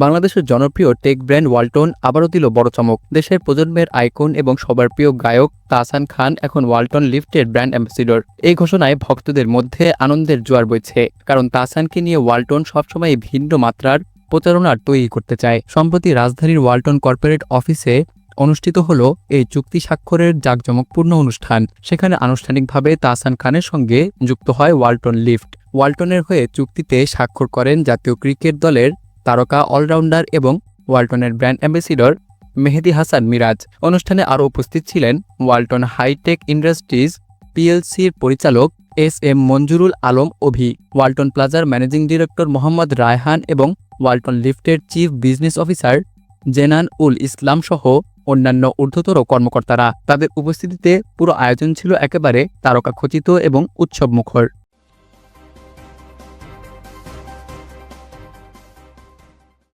বাংলাদেশের জনপ্রিয় take brand Walton আবারও দিল বড় চমক। দেশের প্রজন্মের আইকন এবং সবার প্রিয় গায়ক তাহসান খান এখন ওয়ালটন লিফটের ব্র্যান্ড অ্যাম্বাসিডর। এই ঘোষণায় ভক্তদের মধ্যে আনন্দের জোয়ার বইছে, কারণ তাহসানকে নিয়ে ওয়ালটন সবসময় ভিন্ন মাত্রার প্রচারণার তৈরি করতে চায়। সম্প্রতি রাজধানীর ওয়ালটন কর্পোরেট অফিসে অনুষ্ঠিত হল এই চুক্তি স্বাক্ষরের জাঁকজমকপূর্ণ অনুষ্ঠান। সেখানে আনুষ্ঠানিকভাবে তাহসান খানের সঙ্গে যুক্ত হয় ওয়ালটন লিফট। ওয়ালটনের হয়ে চুক্তিতে স্বাক্ষর করেন জাতীয় ক্রিকেট দলের তারকা, অলরাউন্ডার এবং ওয়ালটনের ব্র্যান্ড অ্যাম্বাসিডর মেহেদি হাসান মিরাজ। অনুষ্ঠানে আরও উপস্থিত ছিলেন ওয়ালটন হাইটেক ইন্ডাস্ট্রিজ পিএলসির পরিচালক S M Monjurul Alam Ovi, Walton প্লাজার ম্যানেজিং ডিরেক্টর মোহাম্মদ রায়হান এবং ওয়ালটন লিফটের chief business officer Zenan Ul Islam সহ অন্যান্য ঊর্ধ্বতর কর্মকর্তারা। তাদের উপস্থিতিতে পুরো আয়োজন ছিল একেবারে তারকা খচিত এবং উৎসবমুখর।